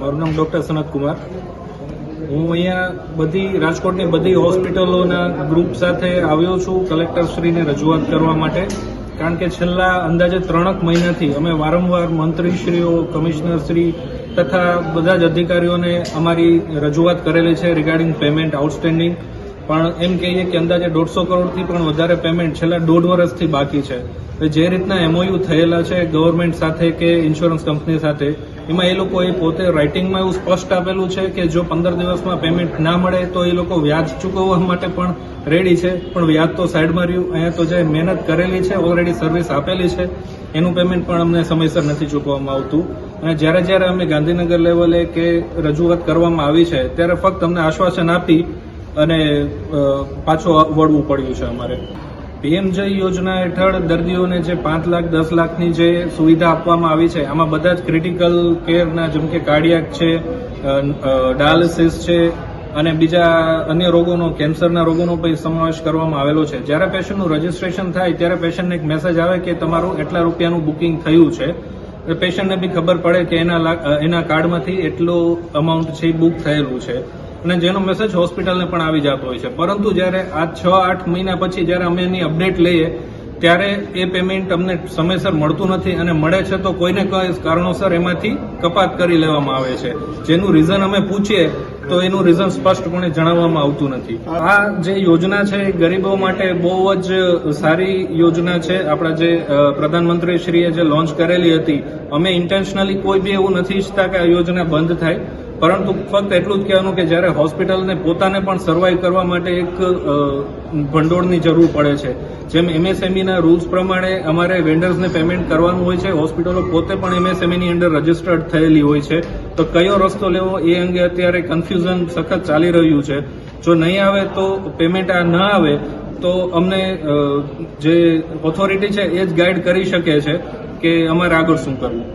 મારું નામ ડૉક્ટર સનત કુમાર. હું અહીંયા બધી, રાજકોટની બધી હોસ્પિટલોના ગ્રુપ સાથે આવ્યો છું કલેક્ટરશ્રીને રજૂઆત કરવા માટે. કારણ કે છેલ્લા અંદાજે ત્રણક મહિનાથી અમે વારંવાર મંત્રીશ્રીઓ, કમિશનરશ્રી તથા બધા જ અધિકારીઓને અમારી રજૂઆત કરેલી છે રિગાર્ડિંગ પેમેન્ટ આઉટસ્ટેન્ડિંગ પણ એમ કહીએ કે અંદાજે દોઢસો કરોડથી પણ વધારે પેમેન્ટ છેલ્લા દોઢ વર્ષથી બાકી છે. જે રીતના એમઓયુ થયેલા છે ગવર્મેન્ટ સાથે કે ઇન્સ્યોરન્સ કંપની સાથે, એમાં એ લોકોએ પોતે રાઇટિંગમાં એવું સ્પષ્ટ આપેલું છે કે જો પંદર દિવસમાં પેમેન્ટ ના મળે, તો એ લોકો વ્યાજ ચૂકવવા માટે પણ રેડી છે. પણ વ્યાજ તો સાઈડમાં રહ્યું. અહીંયા તો જે મહેનત કરેલી છે ઓલરેડી સર્વિસ આપેલી છે, એનું પેમેન્ટ પણ અમને સમયસર નથી ચૂકવવામાં આવતું. અને જ્યારે જ્યારે અમે ગાંધીનગર લેવલે કે રજૂઆત કરવામાં આવી છે, ત્યારે ફક્ત અમને આશ્વાસન આપી અને પાછો વળવું પડ્યું છે અમારે. પીએમ જય યોજના હેઠળ દર્દીઓને જે પાંચ લાખ, દસ લાખની જે સુવિધા આપવામાં આવી છે, આમાં બધા જ ક્રિટિકલ કેરના જેમ કે કાર્ડિયાક છે ડાયાલિસિસ છે, અને બીજા અન્ય રોગોનો કેન્સરના રોગોનો પણ સમાવેશ કરવામાં આવેલો છે. જ્યારે પેશન્ટનું રજીસ્ટ્રેશન થાય, ત્યારે પેશન્ટને એક મેસેજ આવે કે તમારું એટલા રૂપિયાનું બુકિંગ થયું છે. પેશન્ટને બી ખબર પડે કે એના એના કાર્ડમાંથી એટલું અમાઉન્ટ છે બુક થયેલું છે. અને જેનો મેસેજ હોસ્પિટલને પણ આવી જતો હોય છે. પરંતુ જ્યારે આ છ, આઠ મહિના પછી જ્યારે અમે એની અપડેટ લઈએ, ત્યારે એ પેમેન્ટ અમને સમયસર મળતું નથી અને મળે છે તો કોઈને કોઈ કારણોસર એમાંથી કપાત કરી લેવામાં આવે છે. જેનું રીઝન અમે પૂછીએ, તો એનું રીઝન સ્પષ્ટપણે જણાવવામાં આવતું નથી. આ જે યોજના છે એ ગરીબો માટે બહુ જ સારી યોજના છે. આપણા જે પ્રધાનમંત્રીશ્રીએ જે લોન્ચ કરેલી હતી, અમે ઇન્ટેન્શનલી કોઈ બી એવું નથી ઈચ્છતા કે આ યોજના બંધ થાય. પરંતુ ફક્ત એટલું જ કહેવાનું કે જ્યારે હોસ્પિટલને પોતાને પણ સર્વાઈવ કરવા માટે એક ભંડોળની જરૂર પડે છે. જેમ એમએસએમઈના રૂલ્સ પ્રમાણે અમારે વેન્ડર્સને પેમેન્ટ કરવાનું હોય છે. હોસ્પિટલો પોતે પણ એમએસએમઈની અંદર રજીસ્ટર્ડ થયેલી હોય છે. તો કયો રસ્તો લેવો એ અંગે અત્યારે કન્ફ્યુઝન સખત ચાલી રહ્યું છે. જો નહીં આવે તો પેમેન્ટ આ ન આવે, તો અમને જે ઓથોરિટી છે એ જ ગાઈડ કરી શકે છે કે અમારે આગળ શું કરવું.